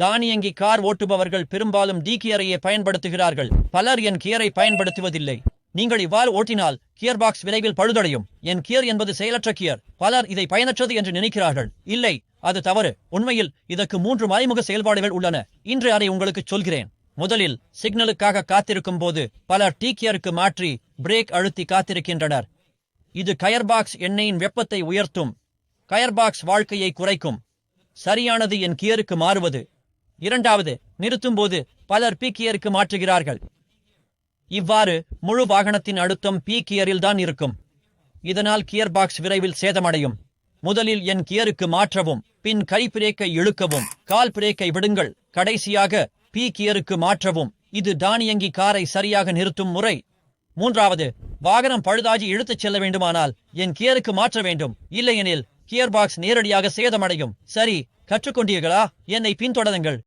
தானியங்கி கார் ஓட்டுபவர்கள் பெரும்பாலும் டி கியரையே பயன்படுத்துகிறார்கள். பலர் என் கியரை பயன்படுத்துவதில்லை. நீங்கள் இவ்வாறு ஓட்டினால் கியர் பாக்ஸ் விரைவில் பழுதடையும். என் கியர் என்பது செயலற்ற கியர். பலர் இதை பயனற்றது என்று நினைக்கிறார்கள். இல்லை அது தவறு. உண்மையில் இதற்கு மூன்று மறைமுக செயல்பாடுகள் உள்ளன. இன்று அதை உங்களுக்கு சொல்கிறேன். முதலில் சிக்னலுக்காக காத்திருக்கும் போது பலர் டீ கியருக்கு மாற்றி பிரேக் அழுத்தி காத்திருக்கின்றனர். இது கயர் பாக்ஸ் எண்ணெயின் வெப்பத்தை உயர்த்தும். கயர் பாக்ஸ் வாழ்க்கையை குறைக்கும். சரியானது என் கியருக்கு மாறுவது. இரண்டாவது நிறுத்தும்போது பலர் பீக்கியருக்கு கியருக்கு மாற்றுகிறார்கள். இவ்வாறு முழு வாகனத்தின் அழுத்தம் பி கியரில் தான் இருக்கும். இதனால் கியர் பாக்ஸ் விரைவில் சேதமடையும். முதலில் என் கியருக்கு மாற்றவும் பின் கை பிரேக்கை இழுக்கவும் கால் பிரேக்கை விடுங்கள் கடைசியாக பி கியருக்கு மாற்றவும். இது தானியங்கி காரை சரியாக நிறுத்தும் முறை. மூன்றாவது வாகனம் பழுதாகி இழுத்துச் செல்ல வேண்டுமானால் என் கியருக்கு மாற்ற வேண்டும். இல்லையெனில் கியர் பாக்ஸ் நேரடியாக சேதமடையும். சரி கற்றுக்கொண்டீர்களா? என்னை பின்தொடருங்கள்.